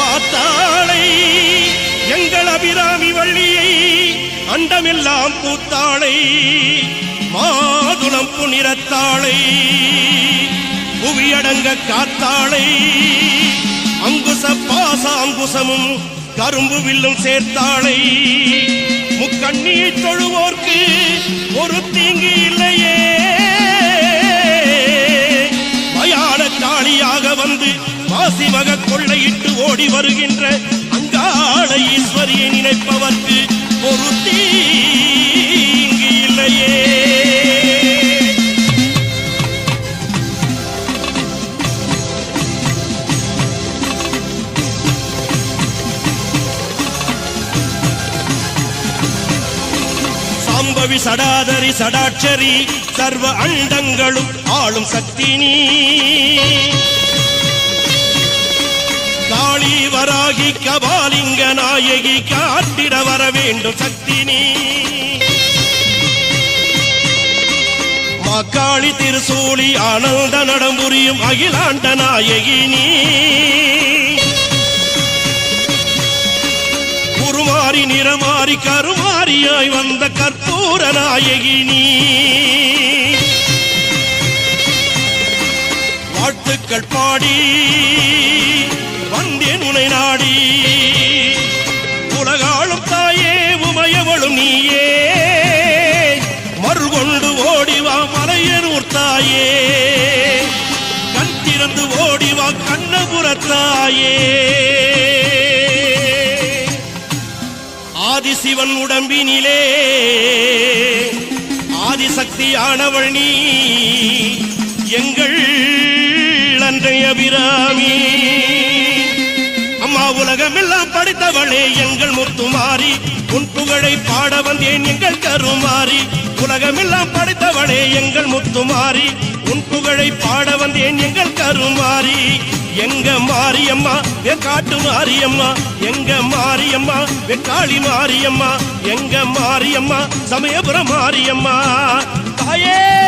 ஆத்தாளை எங்கள் அபிராமி வள்ளியை அண்டமெல்லாம் பூத்தாளை மாதுளம் புனிரத்தாளை புவியடங்க காத்தாளை அங்குச பாச அங்குசமும் கரும்பு வில்லும் சேர்த்தாளை முக்கண்ணீர் தொழுவோர்க்கு ஒரு தீங்கு இல்லையே. மயான காளியாக வந்து மாசிமக கொள்ளையிட்டு ஓடி வருகின்ற அங்காள ஈஸ்வரியை நினைப்பவர்க்கு ஒரு தீங்கு இல்லையே. சாம்பவி சடாதரி சடாட்சரி சர்வ அண்டங்களும் ஆளும் சக்தி நீ. காளி வராகி கபாலிங்க நாயகி காட்டிட வர வேண்டும் சக்தி நீ மாக்காளி திருசூலி ஆனந்த நடம்புரியும் அகிலாண்ட நாயகி நீ குருமாறி நிறமாறி கருமாரியாய் வந்த கற்பூர நாயகி நீ வாழ்த்துக்கள் பாடி. வந்தேன் உனை நாடி. உலகாளும் தாயே உமையவளும் நீயே. மறுகொண்டு ஓடிவா மலையனூர் தாயே. கண் திறந்து ஓடிவா கண்ணபுரத்தாயே ஆதிசிவன் உடம்பினிலே ஆதிசக்தியானவள் நீ. எங்கள் அன்றைய அபிராமி உலகமெல்லாம் படித்தவளே எங்கள் முத்துமாரி. உன் புகழை பாட வந்தேன் எங்கள் கருமாறி உலகமெல்லாம் படித்தவளே எங்கள் முத்துமாரி. உன் புகழை பாட வந்தேன் எங்கள் கருமாறி எங்க மாரியம்மா என் காட்டு மாரியம்மா. எங்க மாரியம்மா வெக்காளி மாரியம்மா. எங்க மாரியம்மா சமயபுரம் மாரியம்மா. தாயே!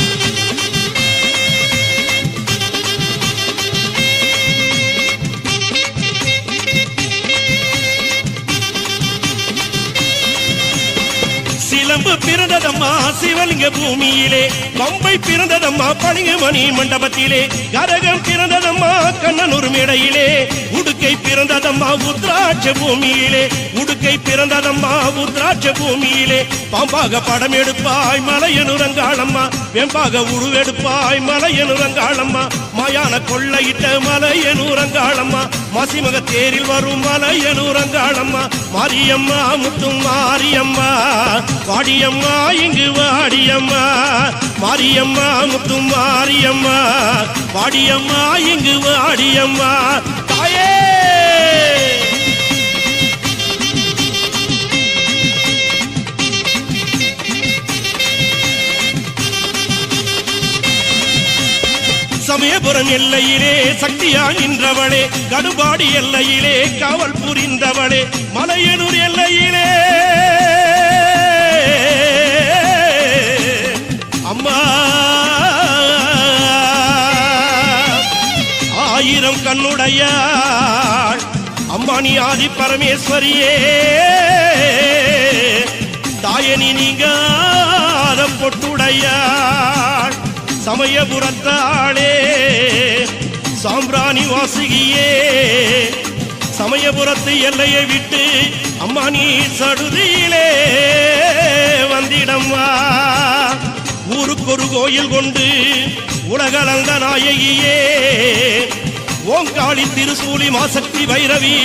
சிலம்பு பிறந்ததம்மா. சிவலிங்க பூமியிலே பம்பை பிறந்ததம்மா பளிங்குமணி மண்டபத்திலே கரகம் பிறந்ததம்மா கண்ணனூர் மேடையிலே உடுக்கை பிறந்ததம்மா உத்ராட்ச பூமியிலே உடுக்கை பிறந்ததம்மா உத்ராட்ச பூமியிலே. பாம்பாக படம் எடுப்பாய் மலையனுரங்காளம்மா வெம்பாக உருவெடுப்பாய் மலையனுரங்காளம்மா மாயான கொள்ளையிட்ட மலையனுரங்காளம்மா மசிமக தேரில் வரும் மலையனுரங்காளம்மா மாரியம்மா முத்தும் மாரியம்மா வாடியம்மா இங்கு வா வாடியம்மா மாரியம்மா முத்து மாரியம்மா வாடியம்மா இங்கு வாடியம்மா தாயே! சமயபுரம் எல்லையிலே சக்தியா நின்றவளே கடுபாடி எல்லையிலே காவல் புரிந்தவளே மலையனூர் எல்லையிலே அம்மா. ஆயிரம் கண்ணுடைய அம்மானி ஆதி பரமேஸ்வரியே. தாயனி நீங்க பொட்டுடையாள் சமயபுரத்தாளே. சாம்பிராணி வாசுகியே. சமயபுரத்து எல்லையை விட்டு அம்மா நீ சடுதியிலே வந்திடம்மா ஒரு கோயில் கொண்டு உலகளந்த நாயகியே. ஓங்காளி திருசூலி மாசக்தி வைரவி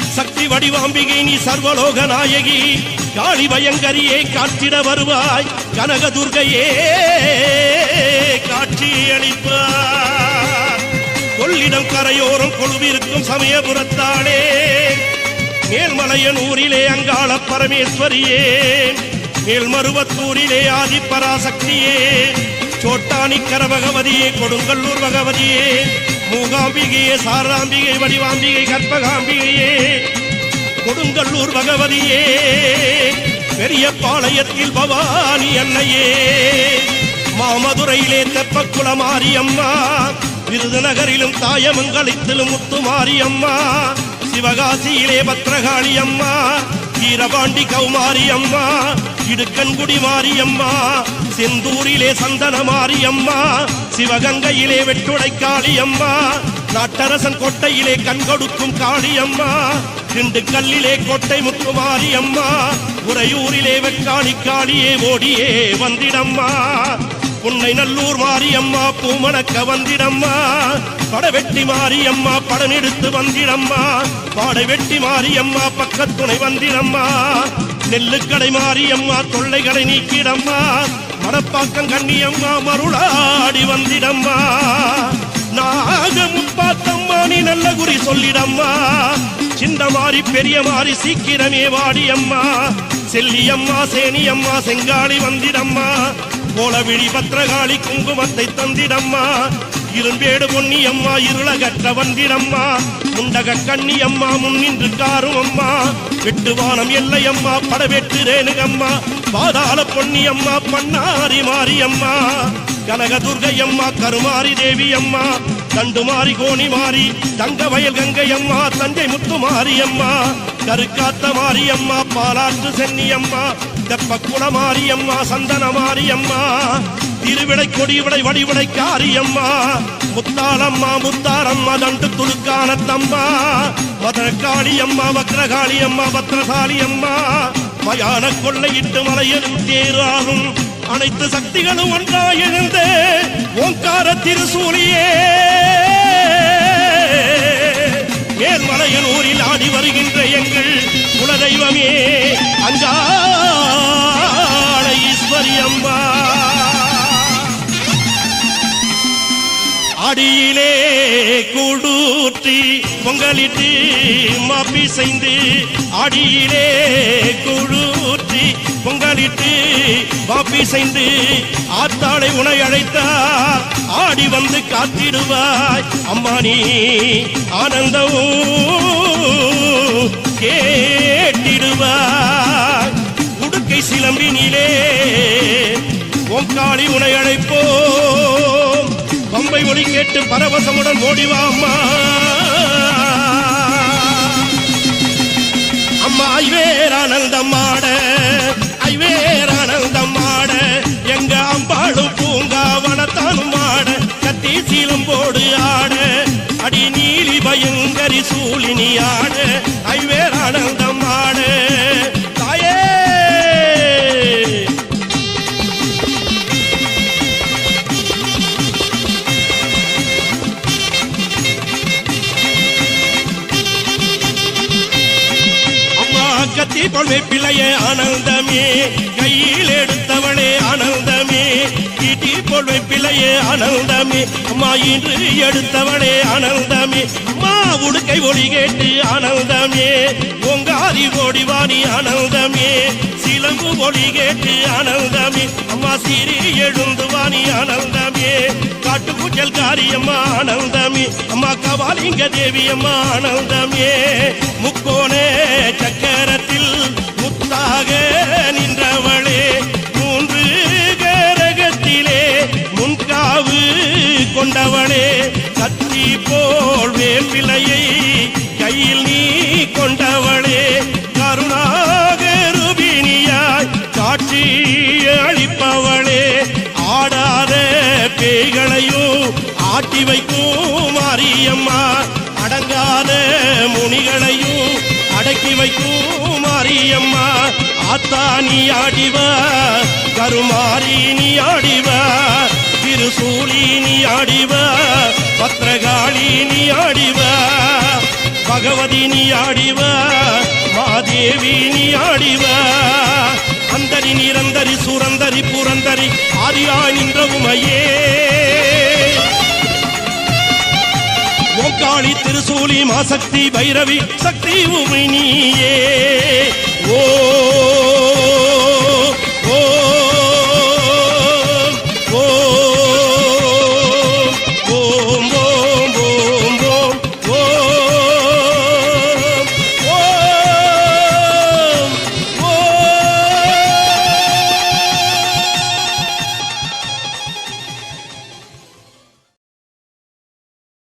சக்தி வடிவாம்பிகை நீ சர்வலோக நாயகி. காளி பயங்கரியே காற்றிட வருவாய் கனகதுர்கையே காட்சி அளிப்பார். கொள்ளிடம் கரையோரம் கொழுவிருக்கும் சமயபுரத்தாளே. மேல்மலையனூரிலே அங்காள பரமேஸ்வரியே. மேல்மருவத்தூரிலே ஆதிப்பராசக்தியே சோட்டானிக்கர பகவதியே கொடுங்கல்லூர் பகவதியே. மூகாம்பிகையே சாராம்பிகை வடிவாம்பிகை கற்பகாம்பிகையே. கொடுங்கல்லூர் பகவதியே. பெரிய பாளையத்தில் பவானி அன்னையே. மாமதுரையிலே தெப்பக்குள மாரியம்மா. விருதுநகரிலும் தாயமங்கலத்திலும் முத்துமாரி அம்மா சிவகாசியிலே பத்ரகாளி அம்மா வீரபாண்டி கௌமாரி அம்மா இடுக்கன்குடி மாரியம்மா செந்தூரிலே சந்தன மாரியம்மா சிவகங்கையிலே வெட்டுடை காளியம்மா நாட்டரசன் கொட்டையிலே கண் கொடுக்கும் காளியம்மா திண்டுக்கல்லிலே கொட்டை முத்து மாரியம்மா உறையூரிலே வெக்காளி காளியே ஓடியே வந்திடம்மா. உன்னை நல்லூர் மாரியம்மா பூமணக்க வந்திடம்மா படவெட்டி மாரியம்மா படம் எடுத்து வந்திடம்மா. பாடை வெட்டி மாரியம்மா பக்கத்துணை வந்திடம்மா. நெல்லுக்கடை மாரியம்மா தொல்லைகளை நீக்கிடம்மா. மடப்பாக்கம் கண்ணியம்மா மருளாடி வந்திடம்மா. நாக முப்பாத்தம்மா நீ நல்ல குறி சொல்லிடம்மா. சின்ன மாறி பெரிய மாறி சீக்கிரமே வாடியம்மா. செல்லியம்மா சேனியம்மா செங்காளி வந்திடம்மா. கோலவிழி பத்திரகாளி குங்குமத்தை தந்திடம்மா. இரும்பேடு பொன்னியம்மா இருளகற்ற வந்திடம்மா. முண்டக கண்ணியம்மா முன்னின்று காரும் அம்மா. வெட்டுவானம் எல்லையம்மா படவெட்டு ரேணுகம்மா. பாதாள பொன்னியம்மா பண்ணாரி மாரியம்மா. கனகதுர்கையம்மா கருமாரி தேவியம்மா. அம்மா தண்டுமாரி கோணி மாறி தங்க வயல் கங்கை அம்மா தஞ்சை முத்து மாரியம்மா கருக்காத்த மாரியம்மா பாலாற்று சென்னியம்மா தெப்பக்குள மாரியம்மா சந்தன மாரியம்மா திருவிடை கொடிவிடை வடிவிடை காரியம்மா முத்தாளம்மா முத்தாரம்மா தண்டு துளுக்கான தம்மா பத்ரகாளி அம்மா வக்ரகாளி அம்மா பத்ரசாலி அம்மா மயான கொள்ளையிட்டு மலையரும் தேராகும். அனைத்து சக்திகளும் ஒன்றாக எழுந்து ஓங்கார திருசூலியே. மேல்மலையன் ஊரில் ஆடி வருகின்ற எங்கள் குலதெய்வமே. அங்காள ஈஸ்வரி அம்மா அடியிலே கூடூற்றி பொங்கலிட்டு மாப்பி செய்து அடியிலே கூடூற்றி பொங்கலிட்டு மாப்பி செய்து ஆத்தாளை உனை அழைத்தார். ஆடி வந்து காத்திடுவாய். அம்மா நீ ஆனந்தமும் கேட்டிடுவாய். உடுக்கை சிலம்பினிலே ஓங்காளி உனை அழைப்போம். பம்பை ஒளி கேட்டு பரவசமுடன் ஓடிவா அம்மா. அம்மா அம்பாளும் பூங்காவனத்தானும் ஆட கத்தி சீலம் போடு ஆட. அடி நீலி பயங்கரி சூழினி ஆட ஐவேர் ஆனந்தம் ஆட. தாயே! கத்தி பொழுது பிள்ளையே ஆனந்தமே. கையில் எடுத்தவளே ஆனந்த ஆனந்தமே ஈட்டி பொழுவை பிள்ளையே அனந்தமே அம்மா இன்று எடுத்தவளே அனந்தமே அம்மா உடுக்கை ஒளி கேட்டு அனந்தமே பொங்காரி ஓடிவாணி அனந்தமே சிலம்பு ஒளி கேட்டு அனந்தமே அம்மா சீரி எழுந்து வாணி ஆனந்தமே காட்டுக்குச்சல் காரியம்மா அனந்தமே அம்மா கவாலிங்க தேவி அம்மா ஆனந்தமே முக்கோணே சக்கரத்தில் முத்தாக கொண்டவனே கத்தி போல் வேப்பிலையை கையில் நீ கொண்டவளே. கருணாக கருணாகருபிணியாய் காட்சி அளிப்பவளே. ஆடாத பேய்களையும் ஆட்டி வைக்கும் மாரியம்மா அடங்காத முனிகளையும் அடக்கி வைக்கும் மாரியம்மா ஆத்தா நீ ஆடிவ. கருமாரி நீ ஆடிவ. திருசூலினி ஆடிவ ஆடிவா ஆடிவ பகவதினி ஆடிவ மாதேவினி ஆடிவ. அந்தரி நிரந்தரி சுரந்தரி புரந்தரி ஆதியாய் நின்ற உமையே ஓங்காளி திருசூலி மாசக்தி பைரவி சக்தி உமை நீயே. ஓ